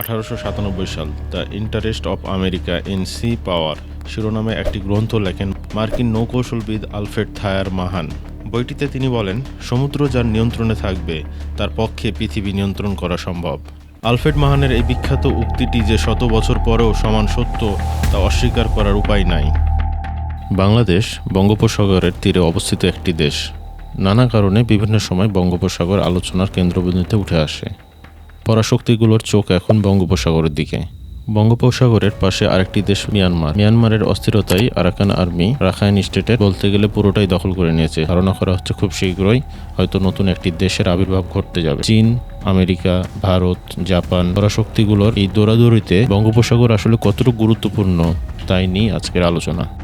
আঠারোশো সাতানব্বই সাল, the interest of America in sea power শিরোনামে একটি গ্রন্থ লেখেন মার্কিন নৌকৌশলবিদ আলফ্রেড থায়ার মাহান। বইটিতে তিনি বলেন, সমুদ্র যার নিয়ন্ত্রণে থাকবে, তার পক্ষে পৃথিবী নিয়ন্ত্রণ করা সম্ভব। আলফ্রেড মাহানের এই বিখ্যাত উক্তিটি যে শত বছর পরেও সমান সত্য, তা অস্বীকার করার উপায় নাই। বাংলাদেশ বঙ্গোপসাগরের তীরে অবস্থিত একটি দেশ। নানা কারণে বিভিন্ন সময় বঙ্গোপসাগর আলোচনার কেন্দ্রবিন্দুতে উঠে আসে। পরাশক্তিগুলোর চোখ এখন বঙ্গোপসাগরের দিকে। বঙ্গোপসাগরের পাশে আরেকটি দেশ মিয়ানমার। মিয়ানমারের অস্থিরতাই আরাকান আর্মি রাখাইন স্টেটের বলতে গেলে পুরোটাই দখল করে নিয়েছে। ধারণা করা হচ্ছে খুব শীঘ্রই হয়তো নতুন একটি দেশের আবির্ভাব ঘটতে যাবে। চীন, আমেরিকা, ভারত, জাপান পরাশক্তিগুলোর এই দৌড়াদৌড়িতে বঙ্গোপসাগর আসলে কতটুকু গুরুত্বপূর্ণ তাই নিয়ে আজকের আলোচনা।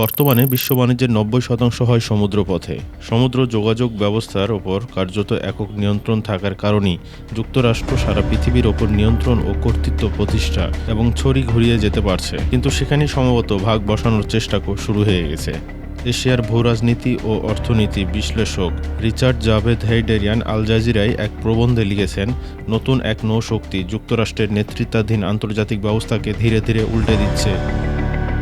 বর্তমানে বিশ্ব বাণিজ্যের নব্বই শতাংশ হয় সমুদ্রপথে। সমুদ্র যোগাযোগ ব্যবস্থার ওপর কার্যত একক নিয়ন্ত্রণ থাকার কারণেই যুক্তরাষ্ট্র সারা পৃথিবীর ওপর নিয়ন্ত্রণ ও কর্তৃত্ব প্রতিষ্ঠা এবং ছড়ি ঘুরিয়ে যেতে পারছে। কিন্তু সেখানেই সম্ভবত ভাগ বসানোর চেষ্টা শুরু হয়ে গেছে। এশিয়ার ভূরাজনীতি ও অর্থনীতি বিশ্লেষক রিচার্ড জাভেদ হেইডেরিয়ান আল জাজিরায় এক প্রবন্ধে লিখেছেন, নতুন এক নৌশক্তি যুক্তরাষ্ট্রের নেতৃত্বাধীন আন্তর্জাতিক ব্যবস্থাকে ধীরে ধীরে উল্টে দিচ্ছে।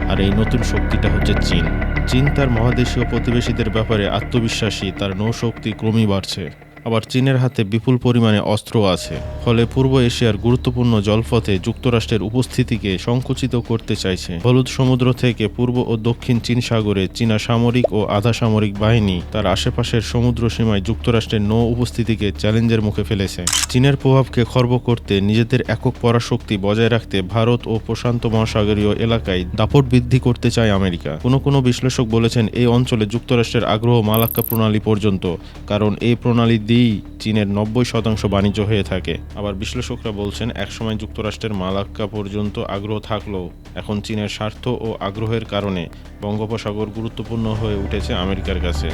আর এই নতুন শক্তিটা হচ্ছে চীন। চীন তার মহাদেশীয় প্রতিবেশীদের ব্যাপারে আত্মবিশ্বাসী, তার নৌশক্তি ক্রমেই বাড়ছে। আবার চীনের হাতে বিপুল পরিমাণে অস্ত্র আছে। ফলে পূর্ব এশিয়ার গুরুত্বপূর্ণ জলপথে যুক্তরাষ্ট্রের উপস্থিতিকে সংকুচিত করতে চাইছে। হলুদ সমুদ্র থেকে পূর্ব ও দক্ষিণ চীন সাগরে চীনা সামরিক ও আধা সামরিক বাহিনী তার আশেপাশের সমুদ্র সীমায় যুক্তরাষ্ট্রের নৌ উপস্থিতিকে চ্যালেঞ্জের মুখে ফেলেছে। চীনের প্রভাবকে খর্ব করতে নিজেদের একক পরাশক্তি বজায় রাখতে ভারত ও প্রশান্ত মহাসাগরীয় এলাকায় দাপট বৃদ্ধি করতে চায় আমেরিকা। কোনো কোনো বিশ্লেষক বলেছেন, এই অঞ্চলে যুক্তরাষ্ট্রের আগ্রহ মালাক্কা প্রণালী পর্যন্ত, কারণ এই প্রণালী দিয়েই চীনের নব্বই শতাংশ বাণিজ্য হয়ে থাকে। আবার বিশ্লেষকরা বলছেন, একসময় যুক্তরাষ্ট্রের মালাক্কা পর্যন্ত আগ্রহ থাকলেও এখন চীনের স্বার্থ ও আগ্রহের কারণে বঙ্গোপসাগর গুরুত্বপূর্ণ হয়ে উঠেছে আমেরিকার কাছে।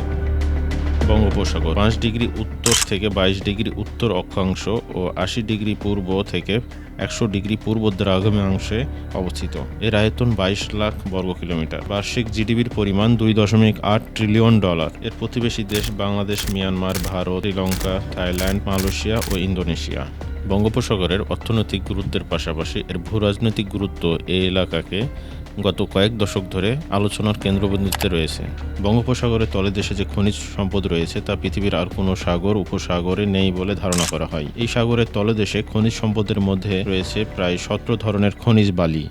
বঙ্গোপসাগর। পাঁচ ডিগ্রি উত্তর থেকে বাইশ ডিগ্রি উত্তর অক্ষাংশ ও আশি ডিগ্রি পূর্ব থেকে একশো ডিগ্রি পূর্ব দ্রাঘিমাংশে অবস্থিত। এর আয়তন বাইশ লাখ বর্গ কিলোমিটার। বার্ষিক জিডিপির পরিমাণ দুই দশমিক আট ট্রিলিয়ন ডলার। এর প্রতিবেশী দেশ Bangladesh, Myanmar, Bharat, Sri Lanka, Thailand, Malaysia ও ইন্দোনেশিয়া। বঙ্গোপসাগরের অর্থনৈতিক গুরুত্বের পাশাপাশি এর ভূরাজনৈতিক গুরুত্ব এই এলাকাকে গত কয়েক দশক ধরে আলোচনার কেন্দ্রবিন্দুতে রয়েছে। বঙ্গোপসাগরের তলদেশে যে খনিজ সম্পদ রয়েছে, তা পৃথিবীর আর কোনো সাগর, উপসাগরে নেই বলে ধারণা করা হয়। এই সাগরের তলদেশে খনিজ সম্পদের মধ্যে রয়েছে প্রায় সতেরো ধরনের খনিজ বালি।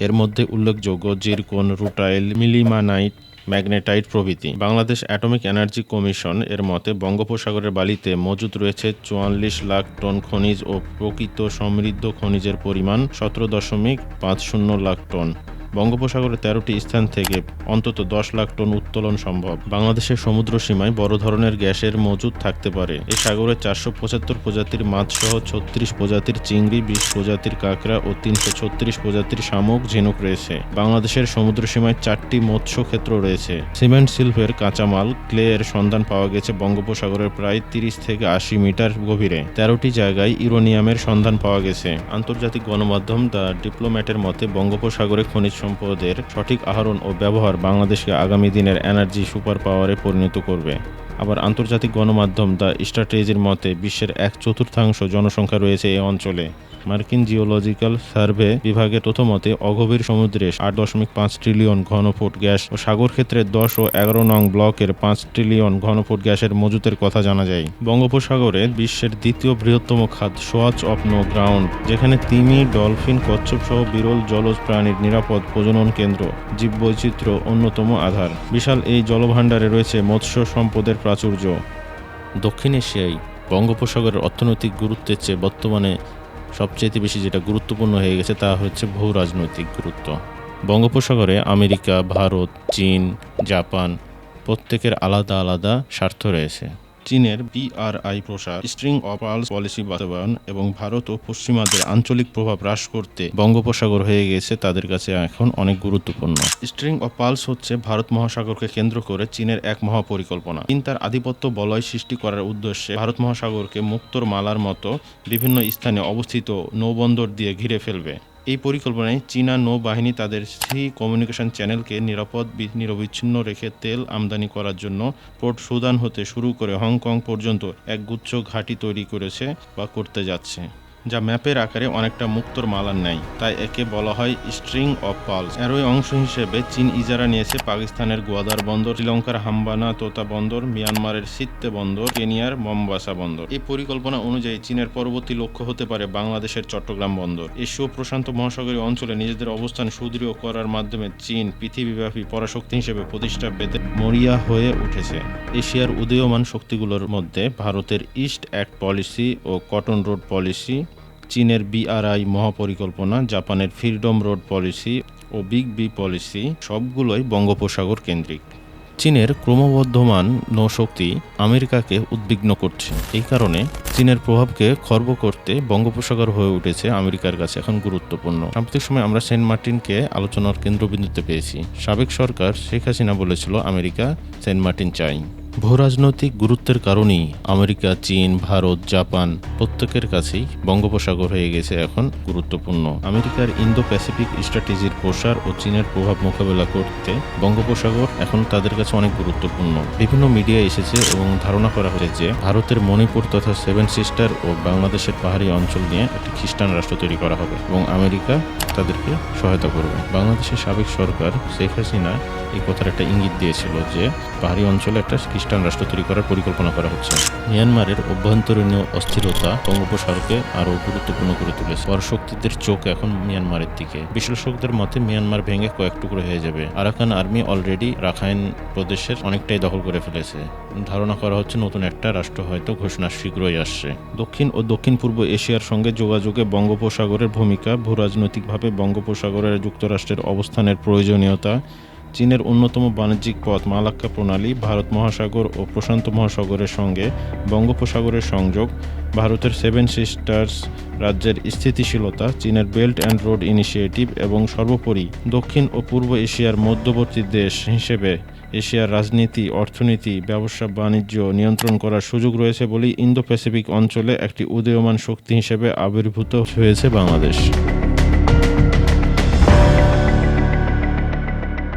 এর মধ্যে উল্লেখযোগ্য জিরকন, রুটাইল, মিলিমানাইট, ম্যাগনেটাইট প্রভৃতি। বাংলাদেশ অ্যাটমিক এনার্জি কমিশন এর মতে, বঙ্গোপসাগরের বালিতে মজুদ রয়েছে চুয়াল্লিশ লাখ টন খনিজ ও প্রকৃত সমৃদ্ধ খনিজের পরিমাণ সতেরো দশমিক পাঁচ শূন্য লাখ টন। বঙ্গোপসাগরের তেরোটি স্থান থেকে অন্তত দশ লাখ টন উত্তোলন সম্ভব। বাংলাদেশের সমুদ্র সীমায় বড় ধরনের গ্যাসের মজুদ থাকতে পারে। এ সাগরে চারশো পঁচাত্তর প্রজাতির মাছ সহ ছত্রিশ প্রজাতির চিংড়ি, বিশ প্রজাতির কাঁকড়া ও তিনশো ছত্রিশ প্রজাতির শামুক, ঝিনুক রয়েছে। বাংলাদেশের সমুদ্র সীমায় চারটি মৎস্য ক্ষেত্র রয়েছে। সিমেন্ট শিল্পের কাঁচামাল, ক্লে এর সন্ধান পাওয়া গেছে বঙ্গোপসাগরের প্রায় তিরিশ থেকে আশি মিটার গভীরে। তেরোটি জায়গায় ইউরোনিয়ামের সন্ধান পাওয়া গেছে। আন্তর্জাতিক গণমাধ্যম দ্য ডিপ্লোম্যাটের মতে, বঙ্গোপসাগরে খনিজ সম্পদের সঠিক আহরণ ও ব্যবহার বাংলাদেশকে আগামী দিনের এনার্জি সুপার পাওয়ারে পরিণত করবে। আবার আন্তর্জাতিক গণমাধ্যম দ্য স্ট্র্যাটেজির মতে, বিশ্বের এক চতুর্থাংশ জনসংখ্যা রয়েছে এ অঞ্চলে। মার্কিন জিওলজিক্যাল সার্ভে বিভাগের তথ্যমতে অগভীর সমুদ্রে আট দশমিক পাঁচ ট্রিলিয়ন ঘনফুট গ্যাস ও সাগর ক্ষেত্রে দশ ও এগারো নং ব্লকের পাঁচ ট্রিলিয়ন ঘনফুট গ্যাসের মজুতের কথা জানা যায়। বঙ্গোপসাগরে বিশ্বের দ্বিতীয় বৃহত্তম খাত সোয়াচ অফ নো গ্রাউন্ড, যেখানে তিমি, ডলফিন, কচ্ছপ সহ বিরল জলজ প্রাণীর নিরাপদ প্রজনন কেন্দ্র, জীববৈচিত্র্য অন্যতম আধার। বিশাল এই জলভাণ্ডারে রয়েছে মৎস্য সম্পদের প্রাচুর্য। দক্ষিণ এশিয়ায় বঙ্গোপসাগরের অর্থনৈতিক গুরুত্বের চেয়ে বর্তমানে সবচেয়ে বেশি যেটা গুরুত্বপূর্ণ হয়ে গেছে তা হচ্ছে ভূ রাজনৈতিক গুরুত্ব। বঙ্গোপসাগরে আমেরিকা, ভারত, চীন, জাপান প্রত্যেকের আলাদা আলাদা স্বার্থ রয়েছে। চীনের বিআরআই প্রসার, স্ট্রিং অফ পার্লস পলিসি বাস্তবায়ন এবং ভারত ও পশ্চিমাদের আঞ্চলিক প্রভাব হ্রাস করতে বঙ্গোপসাগর হয়ে গেছে তাদের কাছে এখন অনেক গুরুত্বপূর্ণ। স্ট্রিং অফ পার্লস হচ্ছে ভারত মহাসাগরকে কেন্দ্র করে চীনের এক মহাপরিকল্পনা। চীন তার আধিপত্য বলয় সৃষ্টি করার উদ্দেশ্যে ভারত মহাসাগরকে মুক্তোর মালার মতো বিভিন্ন স্থানে অবস্থিত নৌবন্দর দিয়ে ঘিরে ফেলবে। এই পরিকল্পনায় চীনা নৌবাহিনী তাদের সি কমিউনিকেশন চ্যানেলকে নিরাপদ নিরবিচ্ছিন্ন রেখে তেল আমদানি করার জন্য পোর্ট সুদান হতে শুরু করে হংকং পর্যন্ত একগুচ্ছ ঘাঁটি তৈরি করেছে বা করতে যাচ্ছে। যা ম্যাপের আকারে অনেকটা মুক্তোর মালার নেয় তাই একে বলা হয় স্ট্রিং অফ পালস। এরই অংশ হিসেবে চীন ইজারা নিয়েছে পাকিস্তানের গোয়াদার বন্দর, শ্রীলঙ্কার হাম্বানা তোতা বন্দর, মিয়ানমারের সিত্তে বন্দর, কেনিয়ার মম্বাসা বন্দর। এই পরিকল্পনা অনুযায়ী চীনের পরবর্তী লক্ষ্য হতে পারে বাংলাদেশের চট্টগ্রাম বন্দর। এশীয় প্রশান্ত মহাসাগরীয় অঞ্চলে নিজেদের অবস্থান সুদৃঢ় করার মাধ্যমে চীন পৃথিবীব্যাপী পরাশক্তি হিসেবে প্রতিষ্ঠা পেতে মরিয়া হয়ে উঠেছে। এশিয়ার উদীয়মান শক্তিগুলোর মধ্যে ভারতের ইস্ট অ্যাক্ট পলিসি ও কটন রোড পলিসি চীনের বিআরআই মহাপরিকল্পনা, জাপানের ফ্রিডম রোড পলিসি ও বিগ বি পলিসি সবগুলোই বঙ্গোপসাগর কেন্দ্রিক। চীনের ক্রমবর্ধমান নৌশক্তি আমেরিকাকে উদ্বিগ্ন করছে। এই কারণে চীনের প্রভাবকে খর্ব করতে বঙ্গোপসাগর হয়ে উঠেছে আমেরিকার কাছে এখন গুরুত্বপূর্ণ। সাম্প্রতিক সময় আমরা সেন্ট মার্টিনকে আলোচনার কেন্দ্রবিন্দুতে পেয়েছি। সাবেক সরকার শেখ হাসিনা বলেছিল, আমেরিকা সেন্ট মার্টিন চাই। ভূরাজনৈতিক গুরুত্বের কারণেই আমেরিকা, চীন, ভারত, জাপান প্রত্যেকের কাছেই বঙ্গোপসাগর হয়ে গেছে এখন গুরুত্বপূর্ণ। আমেরিকার ইন্দো প্যাসিফিক স্ট্র্যাটেজির প্রসার ও চীনের প্রভাব মোকাবেলা করতে বঙ্গোপসাগর এখন তাদের কাছে অনেক গুরুত্বপূর্ণ। বিভিন্ন মিডিয়া এসেছে এবং ধারণা করা হয়েছে যে ভারতের মণিপুর তথা সেভেন সিস্টার ও বাংলাদেশের পাহাড়ি অঞ্চল নিয়ে একটি খ্রিস্টান রাষ্ট্র তৈরি করা হবে এবং আমেরিকা তাদেরকে সহায়তা করবে। বাংলাদেশের সাবেক সরকার শেখ হাসিনা এই কথার একটা ইঙ্গিত দিয়েছিল যে, পাহাড়ি অঞ্চলে একটা খ্রিস্টান রাষ্ট্র তৈরি করার পরিকল্পনা করা হচ্ছে। মিয়ানমারের অভ্যন্তরীণ অস্থিরতা বঙ্গোপসাগরকে আরও গুরুত্বপূর্ণ করে তুলেছে। পরশক্তিদের চোখ এখন মিয়ানমারের দিকে। বিশ্লেষকদের মতে, মিয়ানমার ভেঙে কয়েক টুকরো হয়ে যাবে। আরাকান আর্মি অলরেডি রাখাইন প্রদেশের অনেকটাই দখল করে ফেলেছে। ধারণা করা হচ্ছে নতুন একটা রাষ্ট্র হয়তো ঘোষণা শীঘ্রই আসছে। দক্ষিণ ও দক্ষিণ পূর্ব এশিয়ার সঙ্গে যোগাযোগে বঙ্গোপসাগরের ভূমিকা, ভূরাজনৈতিকভাবে বঙ্গোপসাগরের যুক্তরাষ্ট্রের অবস্থানের প্রয়োজনীয়তা চীনের অন্যতম বাণিজ্যিক পথ মালাক্কা প্রণালী, ভারত মহাসাগর ও প্রশান্ত মহাসাগরের সঙ্গে বঙ্গোপসাগরের সংযোগ, ভারতের সেভেন সিস্টার্স রাজ্যের স্থিতিশীলতা, চীনের বেল্ট অ্যান্ড রোড ইনিশিয়েটিভ এবং সর্বোপরি দক্ষিণ ও পূর্ব এশিয়ার মধ্যবর্তী দেশ হিসেবে এশিয়ার রাজনীতি, অর্থনীতি, ব্যবসা, বাণিজ্য নিয়ন্ত্রণ করার সুযোগ রয়েছে বলেই ইন্দো প্যাসিফিক অঞ্চলে একটি উদীয়মান শক্তি হিসেবে আবির্ভূত হয়েছে বাংলাদেশ।